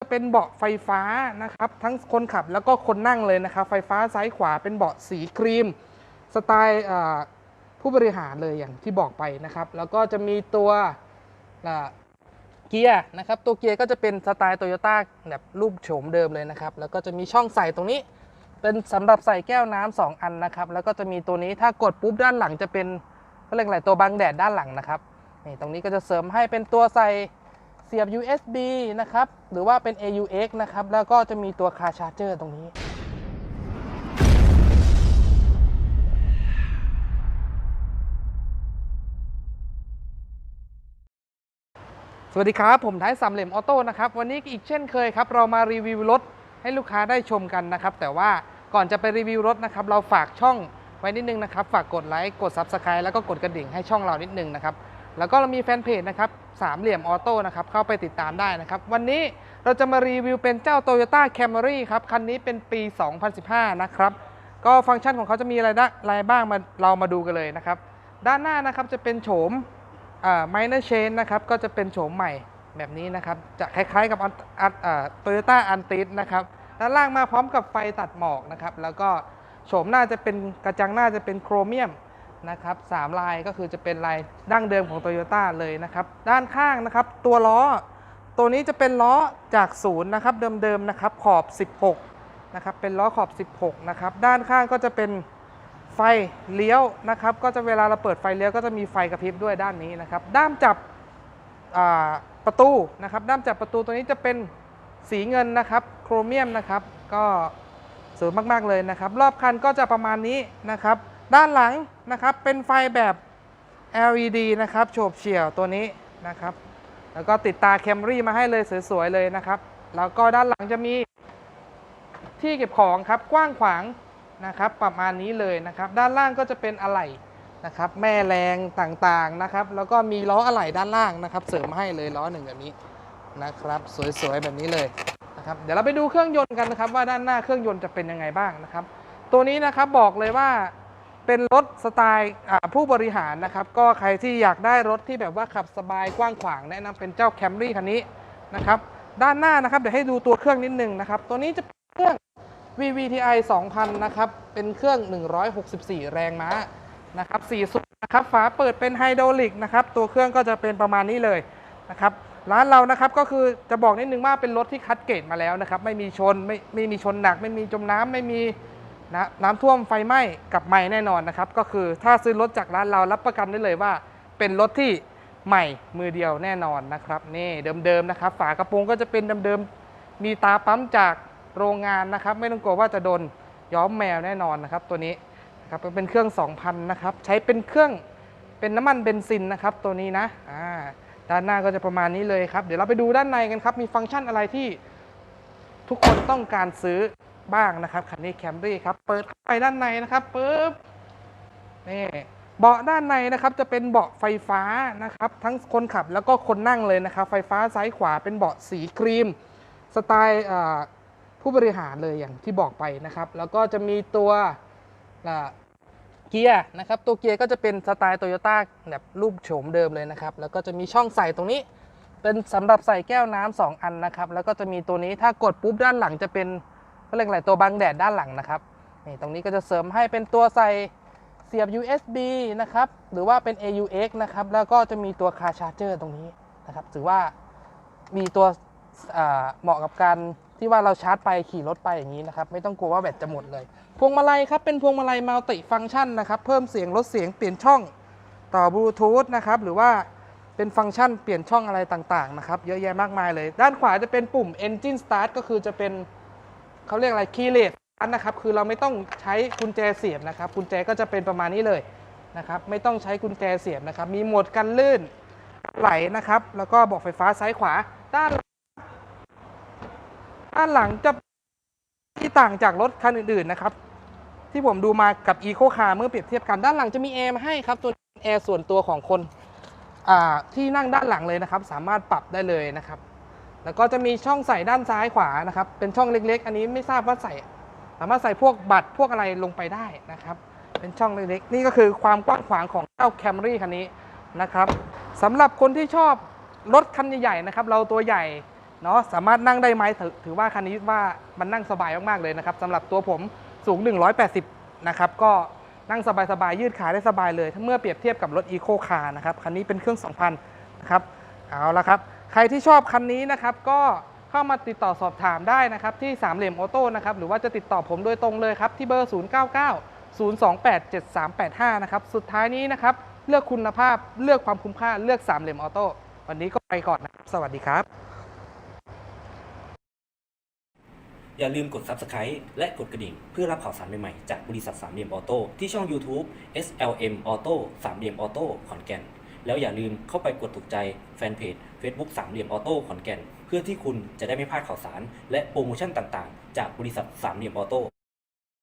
จะเป็นเบาะไฟฟ้านะครับ ทั้งคนขับแล้วก็คนนั่งเลยนะครับ ไฟฟ้าซ้ายขวาเป็นเบาะสีครีม สไตล์ผู้บริหารเลยอย่างที่บอกไปนะครับ แล้วก็จะมีตัวเกียร์นะครับ ตัวเกียร์ก็จะเป็นสไตล์โตโยต้าแบบรูปโฉมเดิมเลยนะครับ แล้วก็จะมีช่องใส่ตรงนี้ เป็นสำหรับใส่แก้วน้ำสองอันนะครับ แล้วก็จะมีตัวนี้ถ้ากดปุ๊บด้านหลังจะเป็นเขาเรียกอะไรตัวบังแดดด้านหลังนะครับนี่ตรงนี้ก็จะเสริมให้เป็นตัวใส่ เสียบ USB นะครับ หรือว่าเป็น AUX นะครับ แล้วก็จะมีตัวคาชาร์เจอร์ตรงนี้สวัสดีครับ ผมท้ายสามเหลี่ยมออโต้นะครับ วันนี้อีกเช่นเคยครับ เรามารีวิวรถให้ลูกค้าได้ชมกันนะครับ แต่ว่าก่อนจะไปรีวิวรถนะครับ เราฝากช่องไว้นิดนึงนะครับ ฝากกดไลค์กด Subscribe แล้วก็กดกระดิ่งให้ช่องเรานิดนึงนะครับ แล้วก็เรามีแฟนเพจนะครับสามเหลี่ยมออโต้นะครับเข้าไปติดตามได้นะครับ วันนี้เราจะมารีวิวเป็นเจ้า Toyota Camry ครับ คันนี้เป็นปี 2015 นะครับ ก็ฟังก์ชันของเขาจะมีอะไรได้อะไรบ้างมาเรามาดูกันเลยนะครับ ด้านหน้านะครับจะเป็นโฉมไมเนอร์เชนนะครับ ก็จะเป็นโฉมใหม่แบบนี้นะครับ จะคล้ายๆกับโตโยต้าอันติสนะครับด้านล่างมาพร้อมกับไฟตัดหมอกนะครับ แล้วก็โฉมหน้าจะเป็นกระจังหน้าจะเป็นโครเมียม นะครับสามลายก็คือจะเป็นลายดั้งเดิมของโตโยต้าเลยนะครับ ด้านข้างนะครับ ตัวล้อ ตัวนี้จะเป็นล้อจากศูนย์นะครับเดิมๆนะครับขอบ 16นะครับเป็นล้อขอบ 16นะครับด้านข้างก็จะเป็นไฟเลี้ยวนะครับ ก็จะเวลาเราเปิดไฟเลี้ยวก็จะมีไฟกระพริบด้วยด้านนี้นะครับ ด้ามจับประตูนะครับ ด้ามจับประตูตัวนี้จะเป็นสีเงินนะครับ โครเมียมนะครับ ก็สวยมาก ๆ เลยนะครับ รอบคันก็จะประมาณนี้นะครับ ด้านหลังนะครับเป็นไฟแบบ LED นะครับโฉบเฉี่ยวตัวนี้นะครับ แล้วก็ติดตาแคมรี่มาให้เลยสวยๆเลยนะครับ แล้วก็ด้านหลังจะมีที่เก็บของครับกว้างขวางนะครับ ประมาณนี้เลยนะครับ ด้านล่างก็จะเป็นอะไหล่นะครับ แม่แรงต่างๆนะครับ แล้วก็มีล้ออะไหล่ด้านล่างนะครับ เสริมให้เลยล้อหนึ่งแบบนี้นะครับ สวยๆแบบนี้เลยนะครับ เดี๋ยวเราไปดูเครื่องยนต์กันนะครับ ว่าด้านหน้าเครื่องยนต์จะเป็นยังไงบ้างนะครับ ตัวนี้นะครับบอกเลยว่า เป็นรถสไตล์ผู้บริหารนะครับ ก็ใครที่อยากได้รถที่แบบว่าขับสบายกว้างขวางแนะนำเป็นเจ้า Camry คันนี้นะครับด้านหน้านะครับเดี๋ยวให้ดูตัวเครื่องนิดนึงนะครับ ตัวนี้จะเป็นเครื่อง VVTi 2000 นะครับ เป็นเครื่อง 164 แรงม้านะครับ4สุดนะครับฝาเปิดเป็นไฮดรอลิกนะครับ ตัวเครื่องก็จะเป็นประมาณนี้เลยนะครับร้านเรานะครับก็คือจะบอกนิดนึงว่าเป็นรถที่คัดเกรดมาแล้วนะครับ ไม่มีชนไม่ไม่มีชนหนัก ไม่มีจมน้ำไม่มี นะน้ำท่วมไฟไหม้กับไหม้แน่นอนนะครับ ก็คือถ้าซื้อรถจากร้านเรารับประกันได้เลยว่า เป็นรถที่ใหม่มือเดียวแน่นอนนะครับนี่เดิมๆนะครับ ฝากระโปรงก็จะเป็นเดิมๆมีตาปั๊มจากโรงงานนะครับ ไม่ต้องกลัวว่าจะโดนย้อมแมวแน่นอนนะครับ ตัวนี้นะครับเป็นเครื่อง 2,000 นะครับ ใช้เป็นเครื่องเป็นน้ำมันเบนซินนะครับ ตัวนี้นะอ่าด้านหน้าก็จะประมาณนี้เลยครับ เดี๋ยวเราไปดูด้านในกันครับ มีฟังก์ชันอะไรที่ทุกคนต้องการซื้อ บ้างนะครับคันนี้แคมรี่ครับเปิดไปด้านในนะครับปึ๊บนี่เบาะด้านในนะครับจะเป็นเบาะไฟฟ้านะครับ ทั้งคนขับแล้วก็คนนั่งเลยนะครับ ไฟฟ้าซ้ายขวาเป็นเบาะสีครีม สไตล์ผู้บริหารเลยอย่างที่บอกไปนะครับ แล้วก็จะมีตัวเกียร์นะครับ ตัวเกียร์ก็จะเป็นสไตล์โตโยต้าแบบรูปโฉมเดิมเลยนะครับ แล้วก็จะมีช่องใส่ตรงนี้ เป็นสำหรับใส่แก้วน้ำสองอันนะครับ แล้วก็จะมีตัวนี้ถ้ากดปุ๊บด้านหลังจะเป็น เขาเรียกอะไรตัวบังแดดด้านหลังนะครับนี่ตรงนี้ก็จะเสริมให้เป็นตัวใส่เสียบ USB นะครับ หรือว่าเป็น AUX นะครับ แล้วก็จะมีตัวคาชาร์เจอร์ตรงนี้นะครับ ถือว่ามีตัวเหมาะกับการที่ว่าเราชาร์จไปขี่รถไปอย่างนี้นะครับ ไม่ต้องกลัวว่าแบตจะหมดเลย พวงมาลัยครับ เป็นพวงมาลัยมัลติฟัง c t ชันนะครับ เพิ่มเสียงลดเสียงเปลี่ยนช่องต่อบลูทูธนะครับ หรือว่าเป็นฟังก์ชันเปลี่ยนช่องอะไรต่างๆนะครับ เยอะแยะมากมายเลย ด้านขวาจะเป็นปุ่ม Engine Start ก็คือจะเป็น เขาเรียกอะไรคีย์เลสอันนะครับคือเราไม่ต้องใช้กุญแจเสียบนะครับกุญแจก็จะเป็นประมาณนี้เลยนะครับไม่ต้องใช้กุญแจเสียบนะครับมีโหมดกันลื่นไหลนะครับ แล้วก็บอกไฟฟ้าซ้ายขวาด้านด้านหลังจะที่ต่างจากรถคันอื่นๆนะครับ ที่ผมดูมากับ Eco Car เมื่อเปรียบเทียบกันด้านหลังจะมีแอร์มาให้ครับตัวแอร์ส่วนตัวของคนอ่าที่นั่งด้านหลังเลยนะครับ สามารถปรับได้เลยนะครับ แล้วก็จะมีช่องใส่ด้านซ้ายขวานะครับ เป็นช่องเล็กๆ อันนี้ไม่ทราบว่าใส่ สามารถใส่พวกบัตรพวกอะไรลงไปได้นะครับ เป็นช่องเล็กๆ นี่ก็คือความกว้างขวางของเจ้า Camry คันนี้นะครับสำหรับคนที่ชอบรถคันใหญ่ๆนะครับ เราตัวใหญ่เนาะสามารถนั่งได้ไหมถือถือว่าคันนี้ว่ามันนั่งสบายมากๆเลยนะครับสำหรับตัวผมสูง 180 นะครับ ก็นั่งสบายๆยืดขาได้สบายเลย ถ้าเมื่อเปรียบเทียบกับรถอีโคคาร์นะครับ คันนี้เป็นเครื่อง 2,000 นะครับ เอาละครับ ใครที่ชอบคันนี้นะครับก็เข้ามาติดต่อสอบถามได้นะครับที่สามเหลี่ยมออโต้นะครับหรือว่าจะติดต่อผมโดยตรงเลยครับที่เบอร์ 099 028 7385 นะครับสุดท้ายนี้นะครับเลือกคุณภาพเลือกความคุ้มค่าเลือกสามเหลี่ยมออโต้วันนี้ก็ไปก่อนนะครับ สวัสดีครับ อย่าลืมกด Subscribe และกดกระดิ่ง เพื่อรับข่าวสารใหม่ๆ จากบริษัทสามเหลี่ยมออโต้ที่ช่อง YouTube SLM Auto สามเหลี่ยมออโต้ขอนแก่น แล้วอย่าลืมเข้าไปกดถูกใจแฟนเพจ Facebook สามเหลี่ยมออโต้ขอนแก่น เพื่อที่คุณจะได้ไม่พลาดข่าวสาร และโปรโมชั่นต่างๆ จากบริษัทสามเหลี่ยมออโต้